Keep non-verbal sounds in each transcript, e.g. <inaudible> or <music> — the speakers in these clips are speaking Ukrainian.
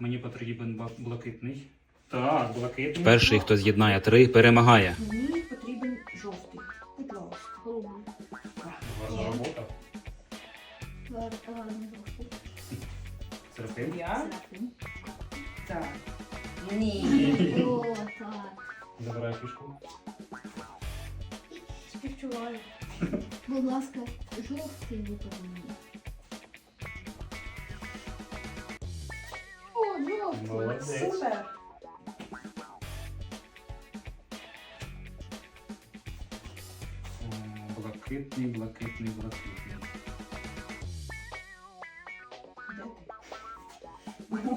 Мені потрібен блакитний. Так, блакитний. Перший, хто з'єднає три, перемагає. Мені потрібен жовтий. Будь ласка. Гарна робота. Гарний Я? Так. Ні. Забирай фішку. Співчуваю. Будь ласка, жовтий випаде жовтий. Молодець. Супер. Блакитний, блакитний, блакитний.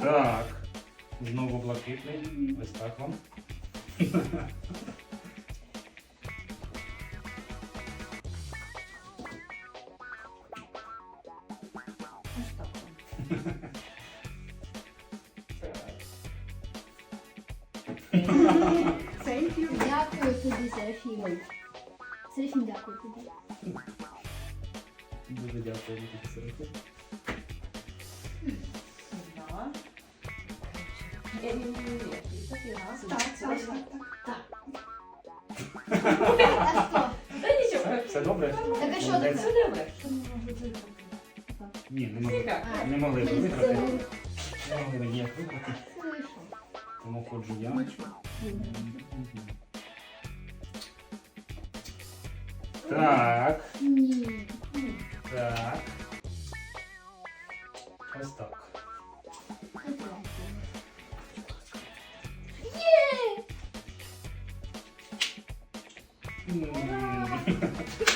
Так. Знову блакитний. Ось так вам. Ось так. Thank you. Дякую тобі, Серафім. Серафім, дякую тобі. Дуже дякую, Серафим. Да. Я не вмію. Так, так, так, так. А що? Та нічого. Все добре? Так а що таке? Це добре. Ні, не могли. Не могли ви виграти. Не могли ніяк виграти. Тому ходжу я. Так, так. Ось так. Є!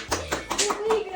<laughs>